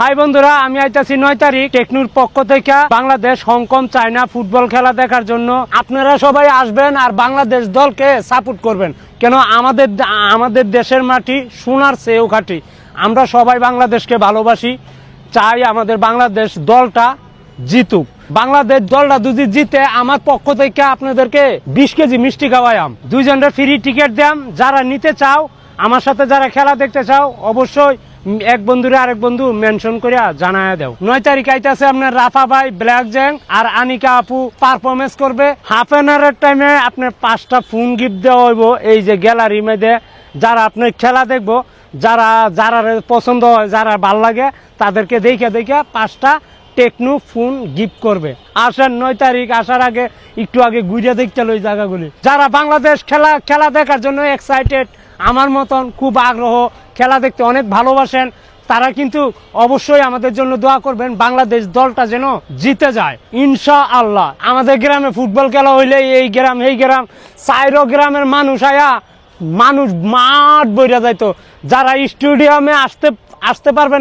High বন্ধুরা, আমি আইতাছি নয় তারিখ টেকনুর পক্ষ থেকে বাংলাদেশ হংকং চায়না ফুটবল খেলা দেখার জন্য। আপনারা সবাই আসবেন আর বাংলাদেশ দলকে সাপোর্ট করবেন। কেন আমাদের আমাদের দেশের মাটি সোনার চেয়েও খাটি। আমরা সবাই বাংলাদেশকে ভালোবাসি, চাই আমাদের বাংলাদেশ দলটা জিতুক। বাংলাদেশ দলটা যদি জিতে, আমার পক্ষ থেকে আপনাদেরকে বিশ কেজি মিষ্টি খাওয়াইয়াম দুইজনের ফ্রি টিকিট দাম যারা নিতে চাও আমার সাথে যারা খেলা দেখতে চাও, অবশ্যই এক বন্ধুরে আরেক বন্ধু মেনশন করিয়া জানায় দাও। নয় তারিখ আইতাছে আপনার রাফা ভাই ব্ল্যাক জ্যাং আর আনিকা আপু পারফরমেন্স করবে। হাফ এন আওয়ারের টাইমে আপনার পাঁচটা ফোন গিফট দেওয়া হইব এই যে গ্যালারি মেয়েদে যারা আপনার খেলা দেখব, যারা যারা পছন্দ হয়, যারা ভালো লাগে, তাদেরকে দেখে দেখে পাঁচটা টেকনো ফোন গিফট করবে। আসার নয় তারিখ আসার আগে একটু আগে ঘুরে দেখতে ওই জায়গাগুলি। যারা বাংলাদেশ খেলা খেলা দেখার জন্য এক্সাইটেড আমার মতন খুব আগ্রহ, খেলা দেখতে অনেক ভালোবাসেন, তারা কিন্তু অবশ্যই আমাদের জন্য দোয়া করবেন, বাংলাদেশ দলটা যেন জিতে যায় ইনশা আল্লাহ আমাদের গ্রামে ফুটবল খেলা হইলে এই গ্রাম এই গ্রাম সাইরো গ্রামের মানুষ আয়া, মানুষ মাঠ বইরা যাইতো, যারা স্টেডিয়ামে আসতে আসতে পারবেন